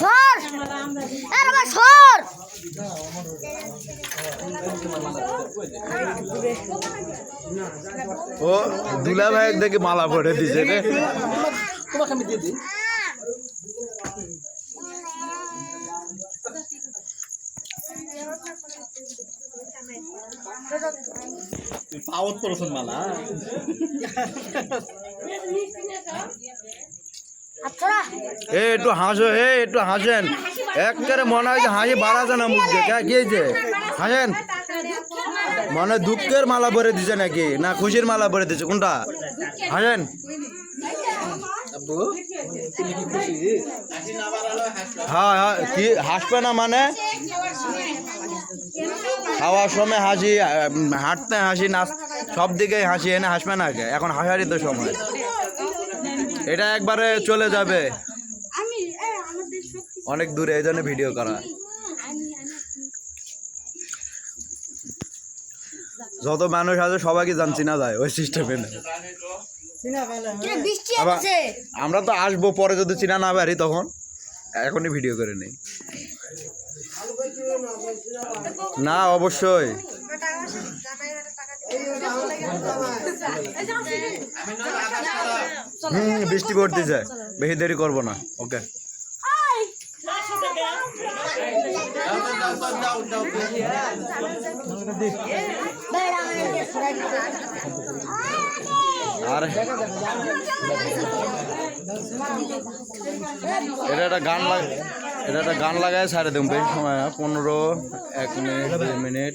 সর! আরে বাবা সর! ও দুলা ভাই দেখে মালা পরে দিছে রে। তোমাকে আমি দিয়ে দিই। পাওয়ার মালা। এ একটু হাসো হে একটু হাসেন। একবারে মনে হয় যে হাসি বাড়াছে না মুখ দিয়ে। কি হয়েছে হাসেন। মনে দুঃখের মালা পরে দিছে নাকি? না খুশির মালা পরে দিছে? কোনটা? হাসেন। হ্যাঁ হ্যাঁ কি হাসবে না মানে? খাওয়ার সময় হাসি হাঁটতে হাসি নাচ সব দিকে হাসি এনে হাসবে না কে? এখন হাসারই তো সময়। এটা একবারে চলে যাবে। অনেক দূরে এই জন্য ভিডিও করা। যত মানুষ আছে সবাইকে জানছি না যায় ওই সিস্টেমে আমরা তো আসব পরে যদি চিনা না পারি তখন। এখনই ভিডিও করে নেই। না অবশ্যই। হুম বৃষ্টি পড়তেছে বেশি দেরি করব না ওকে আর, এটা একটা গান লাগ এটা একটা গান লাগায় ছাড়ে দেব সময় পনেরো, এক মিনিট দুই মিনিট।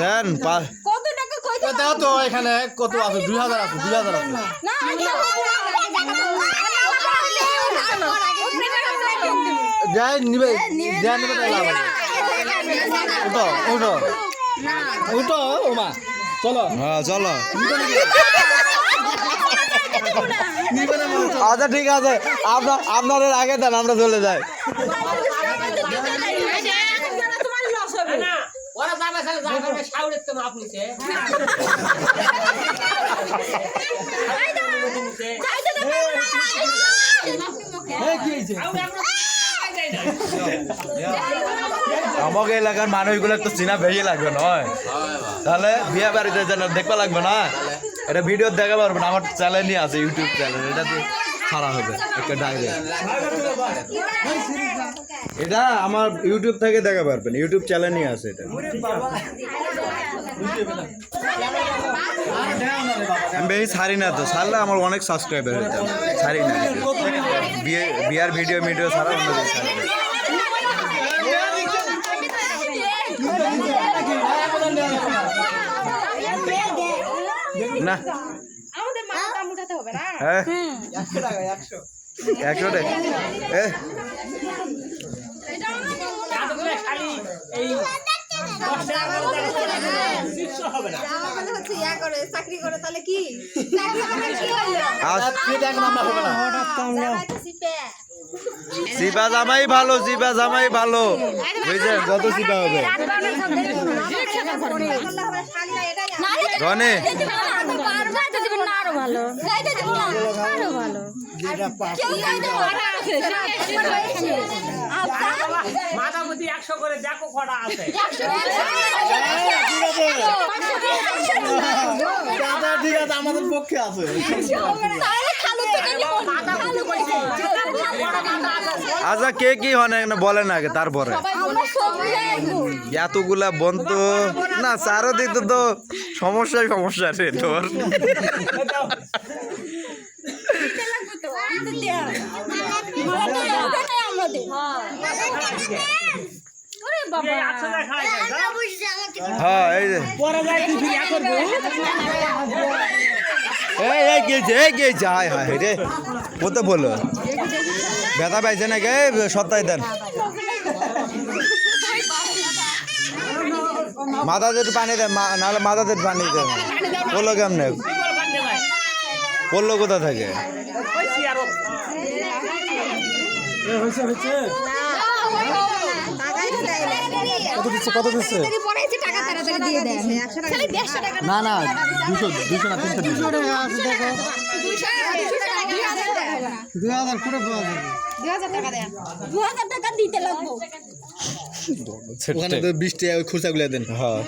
দেন কত টাকা দাও তো এখানে কত আছে দুই হাজার আছে দুই হাজার আছে না যাই নিবে যা নিবে তাই লাভ উঠো উঠো উঠো ওমা চলো হ্যাঁ চলো। আচ্ছা ঠিক আছে আপনার আপনাদের আগে দেন আমরা চলে যাই ওরা যাবে তাহলে যাবে সাউরের তো মাপ নিছে এই কি হয়েছে আমাকে এলাকার মানুষগুলো তো চিনা বেশি লাগবে নয়? তাহলে বিয়ে বাড়িতে যেন দেখতে লাগবে না? এটা ভিডিও দেখা পারবে না আমার চ্যানেলই আছে ইউটিউব চ্যানেল এটাতে ছাড়া হবে একটা ডাইরেক্ট এটা আমার ইউটিউব থেকে দেখা পারবেন ইউটিউব চ্যানেলই আছে এটা। আমি বেশি ছাড়ি না তো ছাড়লে আমার অনেক সাবস্ক্রাইবার হতো ছাড়ি না। বিয়ে বিয়ার ভিডিও ভিডিও ছাড়া অন্য না। উঠাতে হবে না? হ্যাঁ। একশো টাকা এ এতগুলো খালি এই দশ টাকা। করে দেয়, তিনশো হবে না আমাদের হচ্ছে ইয়া করে চাকরি করে তাহলে কি চাকরি করে কি হলো আজ তুই দেখ নাম্বার হবে। না জামাইতেছি পে সিপা জামাই ভালো সিপা জামাই ভালো বুঝছেন যত সিপা হবে আরও ভালো। আরও ভালো। মাথা বুদ্ধি একশো করে দেখো কটা আছে। ঠিক আছে আমাদের পক্ষে আছে আচ্ছা কে কি হন না বলেন আগে তারপরে? এতগুলা বন্ধু। না চারোদিকে তো। সমস্যাই সমস্যা রে তোর। হ্যাঁ ও তো বলো ব্যথা পাইছে নাকি? সপ্তাহে দেন। মাথাতে একটু পানি দেন মা- নাহলে মাথাতে একটু পানি দেন বলল কেমনে? বলল কোথা থেকে? কত দিচ্ছে কত দিচ্ছে? না না দুশো দুশো না তিনশো দুশো টাকা। আছে দেখো দুই হাজার করে দুই হাজার টাকা দেন। দু হাজার টাকা দিতে লাগবো। ওখানে তো বিশ টাকা ওই খুচরাগুলো দেন হ্যাঁ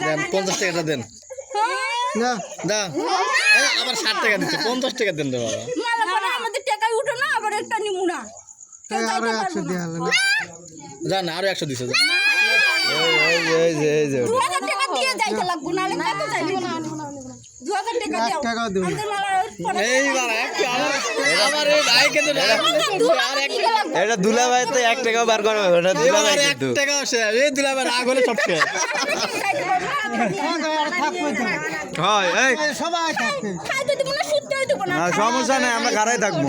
দেন পঞ্চাশ টাকাটা দেন না দা আবার ষাট টাকা দিচ্ছে পঞ্চাশ টাকা দেন রে বাবা জান আরও একশো দিচ্ছে যান। এই যে এই যে এটা তো এক বার করবে ওটা কিন্তু। শেষ এই দিলে আবার রাগ হলে সব শেষ। হয় এই। সবাই থাকবে। না, সমস্যা নাই আমরা ঘরে থাকব।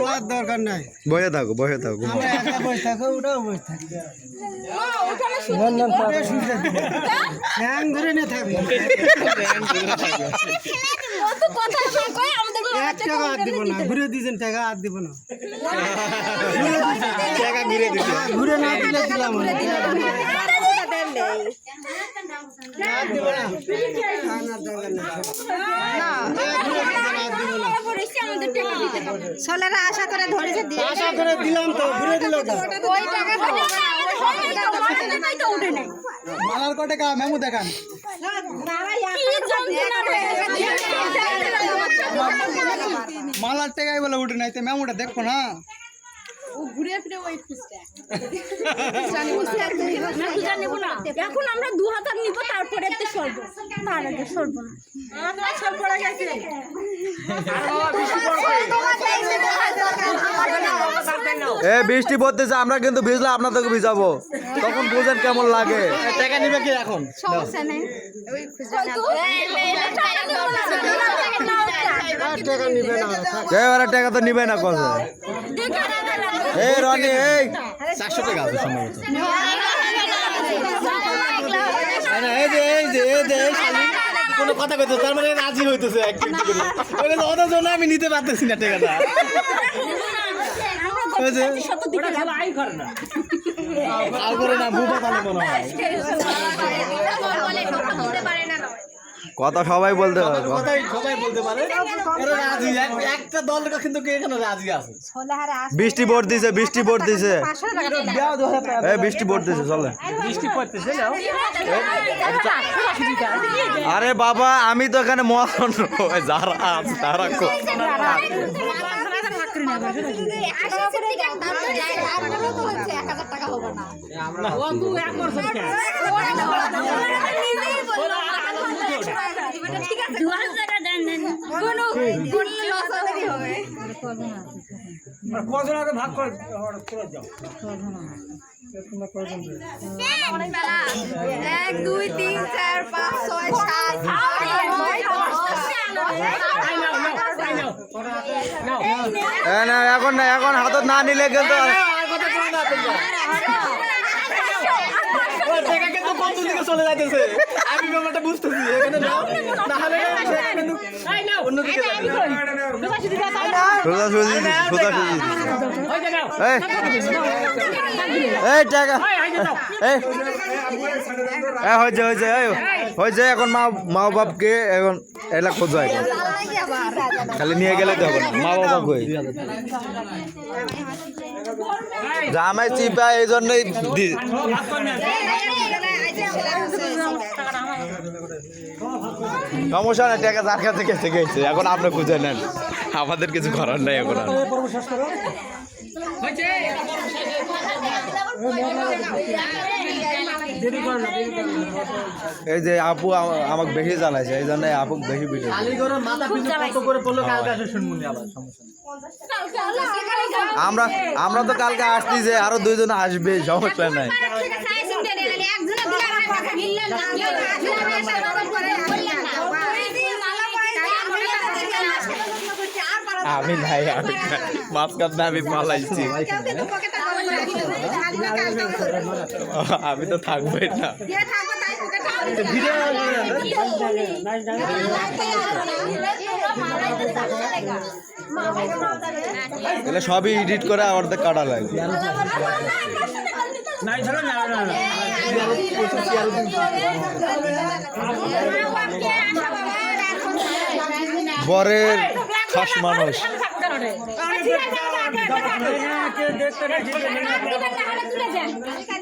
খাইছে তো তাহলে শুয়া পাবো না খাই থাকব দরকার নাই বসে থাকো বসে থাকো ঘুমাও। একা বসে থাকো ওটাও বসে হ্যাং না ঘুরে দিয়েছেন টাকা আর দিব না টাকা ঘুরে দিতে ঘুরে না দিলে দিলাম না। আর দিব না মালা পরেছি আমাদের টাকা দিতে হবে ছোলেরা আশা করে ধরেছে আশা করে দিলাম তো, ঘুরে দিল নাই মালার কটে কা মেমু দেখান মালার টাকাই বলে উঠে নাই মেমুটা দেখো না খুঁজে নেব না। এখন আমরা দু হাজার নিব তারপরে তো সরব। তার আগে সরব না। আমরা সর গেছে। এ বৃষ্টি পড়তেছে আমরা কিন্তু ভিজলে আপনাদেরকে ভিজাবো। তখন বুঝেন কেমন লাগে। টাকা নিবে কি এখন? সমস্যা নেই। টাকা নিবে না এবারে টাকা তো নিবে না কথা এই রনি এই চারশো টাকা আছে সম্ভবত এই যে এই যে এই যে কোনো কথা কইতো তার মানে রাজি হইতেছে একটু করে জন্য আমি নিতে পারতেছি না টাকাটা না আর করে না বুবা পালে মনে হয় কথা সবাই বলতে পারবে সবাই বলতে পারে। রাজি একটা দল কিন্তু কে এখানে রাজি আছে? বৃষ্টি পড়তেছে বৃষ্টি পড়তেছে এই বৃষ্টি পড়তেছে চলে। বৃষ্টি পড়তেছে আরে বাবা আমি তো এখানে মহান যারা আছে তারা কজন আগে ভাগ করে করে যাও এক দুই তিন চার পাঁচ ছয় সাত না এখন না এখন হাতত না নিলে কিন্তু চলে যাইতেছে আমি ব্যাপারটা বুঝতেছি এখানে নাও না হলে সোজা সুজি সোজা সুজি এই টাকা এই হয়েছে হয়েছে হয়েছে এখন মা মা বাপকে এখন এলা খোঁজো এখন খালি নিয়ে গেলে তো হবে না মা বাবা কই জামাই চিপা এই জন্যই সমস্যা নাই টাকা যার কাছে গেছে গেছে এখন আপনি খুঁজে নেন। আমাদের কিছু করার নাই এখন এই যে আপু আমা- আমাকে বেশি জ্বালাইছে এই জন্য আপু বেশি নেই। আমরা আমরা তো কালকে আসছি যে আরও দুইজন আসবে সমস্যা নাই। আমি নাই আমি মাঝখান না। আমি পালাইছি আমি তো থাকবোই না। ভিডিও সবই এডিট করে অর্ধেক কাটা লাগবে নাই ধরো না না না বরের খাস মানুষ দেখতে